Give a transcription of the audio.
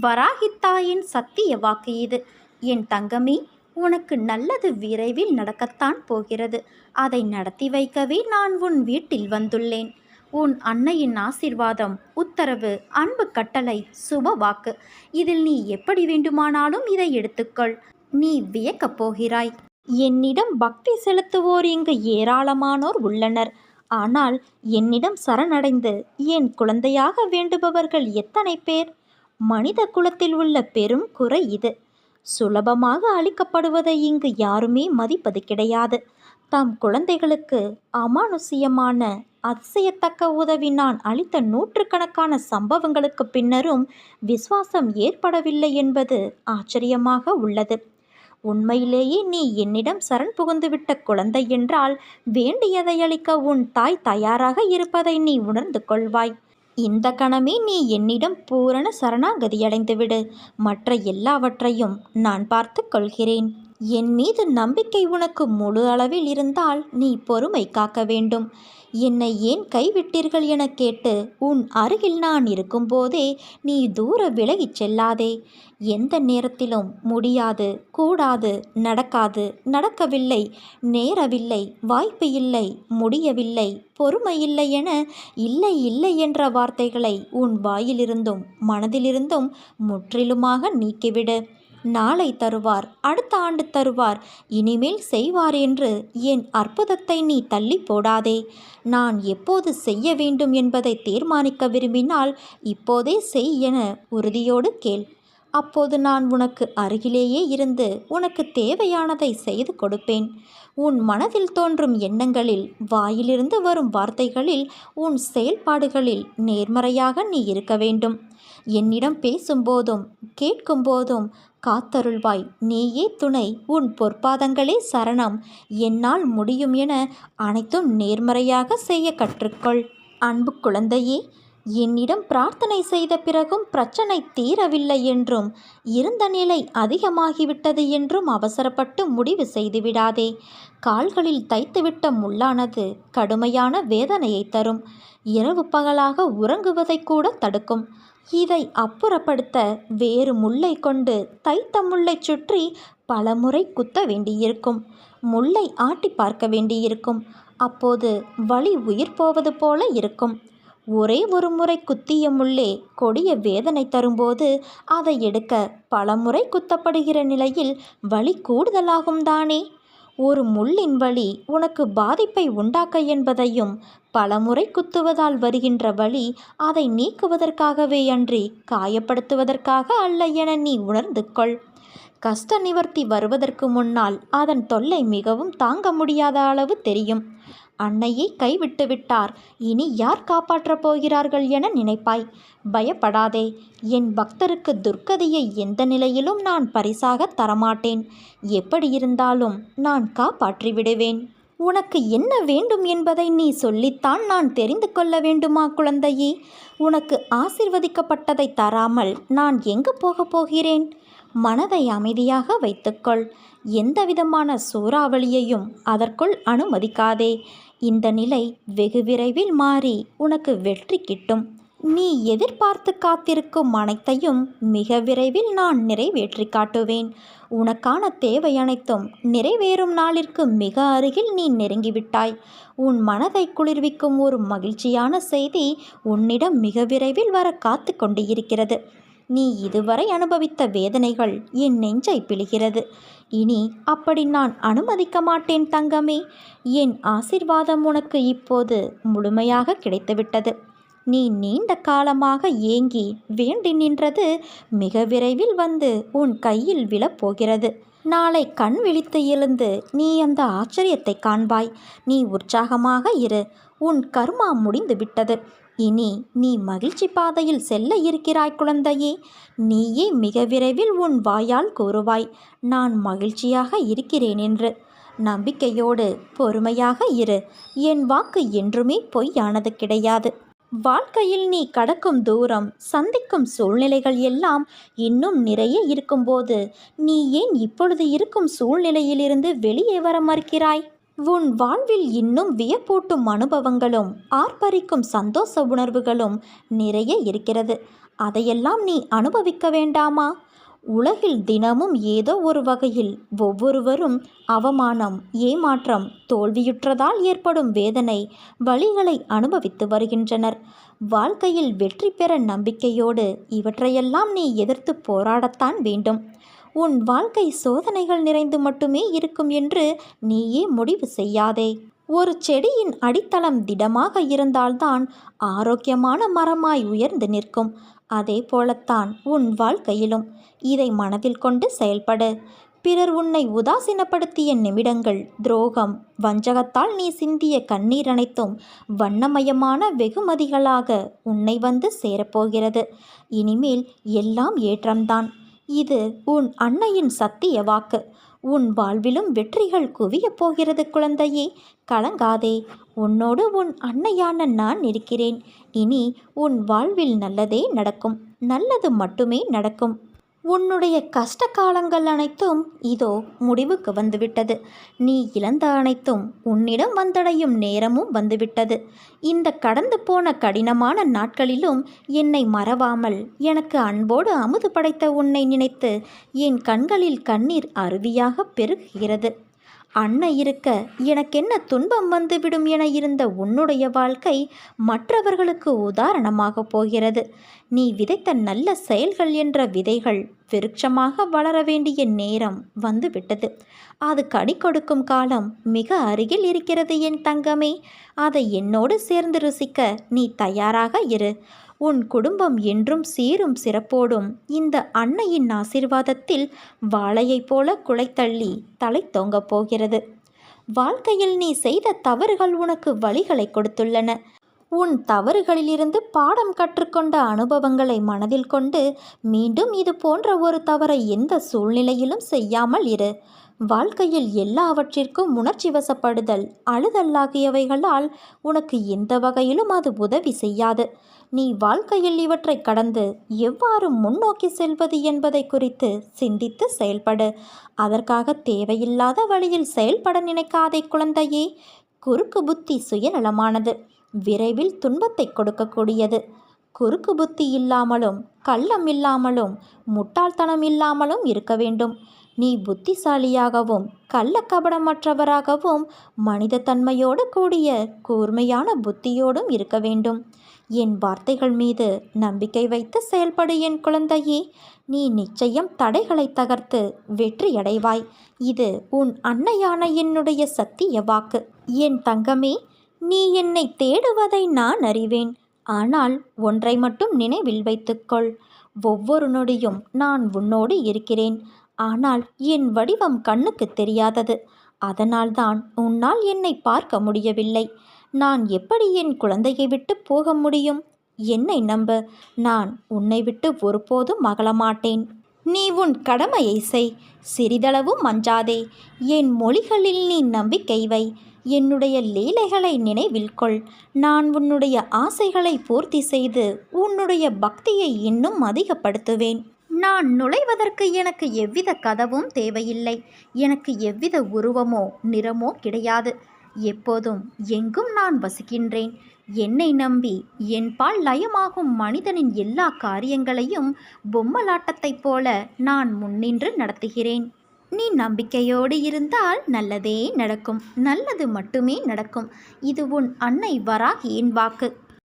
வராகித்தாயின் சத்திய வாக்கு இது. என் தங்கமே உனக்கு நல்லது விரைவில் நடக்கத்தான் போகிறது. அதை நடத்தி வைக்கவே நான் உன் வீட்டில் வந்துள்ளேன். உன் அன்னையின் ஆசிர்வாதம் உத்தரவு அன்பு கட்டளை சுப வாக்கு. இதில் நீ எப்படி வேண்டுமானாலும் இதை எடுத்துக்கொள். நீ வியக்கப் போகிறாய். என்னிடம் பக்தி செலுத்துவோர் இங்கு ஏராளமானோர் உள்ளனர். ஆனால் என்னிடம் சரணடைந்து என் குழந்தையாக வேண்டுபவர்கள் எத்தனை பேர்? மனித குலத்தில் உள்ள பெரும் குறை இது. சுலபமாக அளிக்கப்படுவதை இங்கு யாருமே மதிப்பது கிடையாது. தம் குழந்தைகளுக்கு அமானுஷியமான அதிசயத்தக்க உதவி நான் அளித்த நூற்றுக்கணக்கான சம்பவங்களுக்கு பின்னரும் விசுவாசம் ஏற்படவில்லை என்பது ஆச்சரியமாக உள்ளது. உண்மையிலேயே நீ என்னிடம் சரண் புகுந்துவிட்ட குழந்தை என்றால் வேண்டியதை அளிக்க உன் தாய் தயாராக இருப்பதை நீ உணர்ந்து கொள்வாய். இந்த கணமே நீ என்னிடம் பூரண சரணாகதியடைந்துவிடு. மற்ற எல்லாவற்றையும் நான் பார்த்து கொள்கிறேன். என் மீது நம்பிக்கை உனக்கு முழு அளவில் இருந்தால் நீ பொறுமை காக்க வேண்டும். என்னை ஏன் கைவிட்டீர்கள் என கேட்டு உன் அருகில் நான் இருக்கும்போதே நீ தூர விலகிச் செல்லாதே. எந்த நேரத்திலும் முடியாது கூடாது நடக்காது நடக்கவில்லை நேரவில்லை வாய்ப்பு இல்லை முடியவில்லை பொறுமை இல்லை என இல்லை இல்லை என்ற வார்த்தைகளை உன் வாயிலிருந்தும் மனதிலிருந்தும் முற்றிலுமாக நீக்கிவிடு. நாளை தருவார் அடுத்த ஆண்டு தருவார் இனிமேல் செய்வார் என்று என் அற்புதத்தை நீ தள்ளி போடாதே. நான் எப்போது செய்ய வேண்டும் என்பதை தீர்மானிக்க விரும்பினால் இப்போதே செய் என உறுதியோடு கேள். அப்போது நான் உனக்கு அருகிலேயே இருந்து உனக்கு தேவையானதை செய்து கொடுப்பேன். உன் மனதில் தோன்றும் எண்ணங்களில் வாயிலிருந்து வரும் வார்த்தைகளில் உன் செயல்பாடுகளில் நேர்மறையாக நீ இருக்க வேண்டும். என்னிடம் பேசும்போதும் கேட்கும்போதும் காத்தருள்வாய். நீயே துணை உன் பொற்பாதங்களே சரணம். என்னால் முடியும் என அனைத்தும் நேர்மறையாக செய்ய கற்றுக்கொள். அன்பு குழந்தையே என்னிடம் பிரார்த்தனை செய்த பிறகும் பிரச்சனை தீரவில்லை என்றும் இருந்த நிலை அதிகமாகிவிட்டது என்றும் அவசரப்பட்டு முடிவு செய்துவிடாதே கால்களில் தைத்துவிட்ட முள்ளானது கடுமையான வேதனையை தரும். இரவு பகலாக உறங்குவதை கூட தடுக்கும். இதை அப்புறப்படுத்த வேறு முல்லை கொண்டு தைத்த முல்லை சுற்றி பல முறை குத்த வேண்டியிருக்கும். முல்லை ஆட்டி பார்க்க வேண்டியிருக்கும். அப்போது வலி உயிர் போவது போல இருக்கும். ஒரே ஒரு முறை குத்திய முள்ளே கொடிய வேதனை தரும்போது அதை எடுக்க பல முறை குத்தப்படுகிற நிலையில் வலி கூடுதலாகும் தானே? ஒரு முள்ளின் வழி உனக்கு பாதிப்பை உண்டாக்க என்பதையும் பலமுறை குத்துவதால் வருகின்ற வழி அதை நீக்குவதற்காகவே அன்றி காயப்படுத்துவதற்காக அல்ல என நீ உணர்ந்து கொள். கஷ்ட நிவர்த்தி வருவதற்கு முன்னால் அதன் தொல்லை மிகவும் தாங்க முடியாத அளவு தெரியும். அன்னையை கைவிட்டு விட்டார். இனி யார் காப்பாற்றப் போகிறார்கள் என நினைப்பாய். பயப்படாதே. என் பக்தருக்கு துர்க்கதியை எந்த நிலையிலும் நான் பரிசாக தரமாட்டேன். எப்படி இருந்தாலும் நான் காப்பாற்றி விடுவேன். உனக்கு என்ன வேண்டும் என்பதை நீ சொல்லித்தான் நான் தெரிந்து கொள்ள வேண்டுமா குழந்தையே? உனக்கு ஆசிர்வதிக்கப்பட்டதை தராமல் நான் எங்கு போகப் போகிறேன்? மனதை அமைதியாக வைத்துக்கொள். எந்தவிதமான சூறாவளியையும் அதற்குள் அனுமதிக்காதே. இந்த நிலை வெகு விரைவில் மாறி உனக்கு வெற்றி கிட்டும். நீ எதிர்பார்த்து காத்திருக்கும் அனைத்தையும் மிக விரைவில் நான் நிறைவேற்றி காட்டுவேன். உனக்கான தேவை அனைத்தும் நிறைவேறும் நாளிற்கு மிக அருகில் நீ நெருங்கிவிட்டாய். உன் மனதை குளிர்விக்கும் ஒரு மகிழ்ச்சியான செய்தி உன்னிடம் மிக விரைவில் வர காத்து கொண்டு இருக்கிறது நீ இதுவரை அனுபவித்த வேதனைகள் என் நெஞ்சை பிழிகிறது. இனி அப்படி நான் அனுமதிக்க மாட்டேன் தங்கமே. என் ஆசிர்வாதம் உனக்கு இப்போது முழுமையாக கிடைத்துவிட்டது. நீ நீண்ட காலமாக ஏங்கி வேண்டி நின்றது மிக விரைவில் வந்து உன் கையில் விழப்போகிறது. நாளை கண் விழித்து எழுந்து நீ அந்த ஆச்சரியத்தை காண்பாய். நீ உற்சாகமாக இரு. உன் கர்மா முடிந்து விட்டது இனி நீ மகிழ்ச்சி பாதையில் செல்ல இருக்கிறாய் குழந்தையே. நீயே மிக விரைவில் உன் வாயால் கூறுவாய் நான் மகிழ்ச்சியாக இருக்கிறேன் என்று. நம்பிக்கையோடு பொறுமையாக இரு. என் வாக்கு என்றுமே பொய்யானது கிடையாது. வாழ்க்கையில் நீ கடக்கும் தூரம் சந்திக்கும் சூழ்நிலைகள் எல்லாம் இன்னும் நிறைய இருக்கும்போது நீ ஏன் இப்பொழுது இருக்கும் சூழ்நிலையிலிருந்து வெளியே வர மறுக்கிறாய்? உன் வாழ்வில் இன்னும் வியப்பூட்டும் அனுபவங்களும் ஆர்ப்பரிக்கும் சந்தோஷ உணர்வுகளும் நிறைய இருக்கிறது. அதையெல்லாம் நீ அனுபவிக்க வேண்டாமா? உலகில் தினமும் ஏதோ ஒரு வகையில் ஒவ்வொருவரும் அவமானம் ஏமாற்றம் தோல்வியுற்றதால் ஏற்படும் வேதனை வழிகளை அனுபவித்து வருகின்றனர். வாழ்க்கையில் வெற்றி பெற நம்பிக்கையோடு இவற்றையெல்லாம் நீ எதிர்த்து போராடத்தான் வேண்டும். உன் வாழ்க்கை சோதனைகள் நிறைந்து மட்டுமே இருக்கும் என்று நீயே முடிவு செய்யாதே. ஒரு செடியின் அடித்தளம் திடமாக இருந்தால்தான் ஆரோக்கியமான மரமாய் உயர்ந்து நிற்கும். அதே போலத்தான் உன் வாழ்க்கையிலும். இதை மனதில் கொண்டு செயல்படு. பிறர் உன்னை உதாசீனப்படுத்திய நிமிடங்கள் துரோகம் வஞ்சகத்தால் நீ சிந்திய கண்ணீர் அனைத்தும் வண்ணமயமான வெகுமதிகளாக உன்னை வந்து சேரப்போகிறது. இனிமேல் எல்லாம் ஏற்றம்தான். இது உன் அன்னையின் சத்திய வாக்கு. உன் வாழ்விலும் வெற்றிகள் குவியப் போகிறது குழந்தையே. கலங்காதே. உன்னோடு உன் அன்னையான நான் இருக்கிறேன். இனி உன் வாழ்வில் நல்லதே நடக்கும். நல்லது மட்டுமே நடக்கும். உன்னுடைய கஷ்ட காலங்கள் அனைத்தும் இதோ முடிவுக்கு வந்துவிட்டது. நீ இழந்த அனைத்தும் உன்னிடம் வந்தடையும் நேரமும் வந்துவிட்டது. இந்த கடந்து போன கடினமான நாட்களிலும் என்னை மறவாமல் எனக்கு அன்போடு அமுது படைத்த உன்னை நினைத்து என் கண்களில் கண்ணீர் அருவியாக பெருகுகிறது. அன்னை இருக்க எனக்கென்ன துன்பம் வந்துவிடும் என இருந்த உன்னுடைய வாழ்க்கை மற்றவர்களுக்கு உதாரணமாக போகிறது. நீ விதைத்த நல்ல செயல்கள் என்ற விதைகள் விருட்சமாக வளர வேண்டிய நேரம் வந்துவிட்டது. அது கனி கொடுக்கும் காலம் மிக அருகில் இருக்கிறது என் தங்கமே. அதை என்னோடு சேர்ந்து ருசிக்க நீ தயாராக இரு. உன் குடும்பம் என்றும் சீரும் சிறப்போடும். இந்த அன்னையின் ஆசிர்வாதத்தில் வாழையைப் போல குலைத்தள்ளி தலை தொங்கப் போகிறது. வாழ்க்கையில் நீ செய்த தவறுகள் உனக்கு வழிகளை கொடுத்துள்ளன. உன் தவறுகளிலிருந்து பாடம் கற்றுக்கொண்ட அனுபவங்களை மனதில் கொண்டு மீண்டும் இது போன்ற ஒரு தவறை எந்த சூழ்நிலையிலும் செய்யாமல் இரு. வாழ்க்கையில் எல்லாவற்றிற்கும் உணர்ச்சி வசப்படுதல் அழுதல் ஆகியவைகளால் உனக்கு எந்த வகையிலும் அது உதவி செய்யாது. நீ வாழ்க்கையில் இவற்றை கடந்து எவ்வாறு முன்னோக்கி செல்வது என்பதை குறித்து சிந்தித்து செயல்படு. அதற்காக தேவையில்லாத வழியில் செயல்பட நினைக்காதே குழந்தையே. குறுக்கு புத்தி சுயநலமானது விரைவில் துன்பத்தை கொடுக்கக்கூடியது. குறுக்கு புத்தி இல்லாமலும் கள்ளம் இல்லாமலும் முட்டாள்தனம் இல்லாமலும் இருக்க வேண்டும். நீ புத்திசாலியாகவும் கள்ளக்கபடமற்றவராகவும் மனிதத்தன்மையோடு கூடிய கூர்மையான புத்தியோடும் இருக்க வேண்டும். என் வார்த்தைகள் மீது நம்பிக்கை வைத்து செயல்படு என் குழந்தையே. நீ நிச்சயம் தடைகளை தகர்த்து வெற்றியடைவாய். இது உன் அன்னையான என்னுடைய சத்திய வாக்கு. என் தங்கமே நீ என்னை தேடுவதை நான் அறிவேன். ஆனால் ஒன்றை மட்டும் நினைவில் வைத்துக்கொள். ஒவ்வொரு நொடியும் நான் உன்னோடு இருக்கிறேன். ஆனால் என் வடிவம் கண்ணுக்கு தெரியாதது. அதனால்தான் உன்னால் என்னை பார்க்க முடியவில்லை. நான் எப்படி என் குழந்தையை விட்டு போக முடியும்? என்னை நம்ப. நான் உன்னை விட்டு ஒருபோதும் மகளமாட்டேன் நீ உன் கடமையை செய். சிறிதளவும் மஞ்சாதே. என் மொழிகளில் நீ நம்பிக்கை வை. என்னுடைய லீலைகளை நினைவில் கொள். நான் உன்னுடைய ஆசைகளை பூர்த்தி செய்து உன்னுடைய பக்தியை இன்னும் அதிகப்படுத்துவேன். நான் நுழைவதற்கு எனக்கு எவ்வித கதவும் தேவையில்லை. எனக்கு எவ்வித உருவமோ நிறமோ கிடையாது. எப்போதும் எங்கும் நான் வசிக்கின்றேன். என்னை நம்பி என்பால் லயமாகும் மனிதனின் எல்லா காரியங்களையும் பொம்மலாட்டத்தைப் போல நான் முன்னின்று நடத்துகிறேன். நீ நம்பிக்கையோடு இருந்தால் நல்லதே நடக்கும். நல்லது மட்டுமே நடக்கும். இது உன் அன்னை வராகியின் வாக்கு.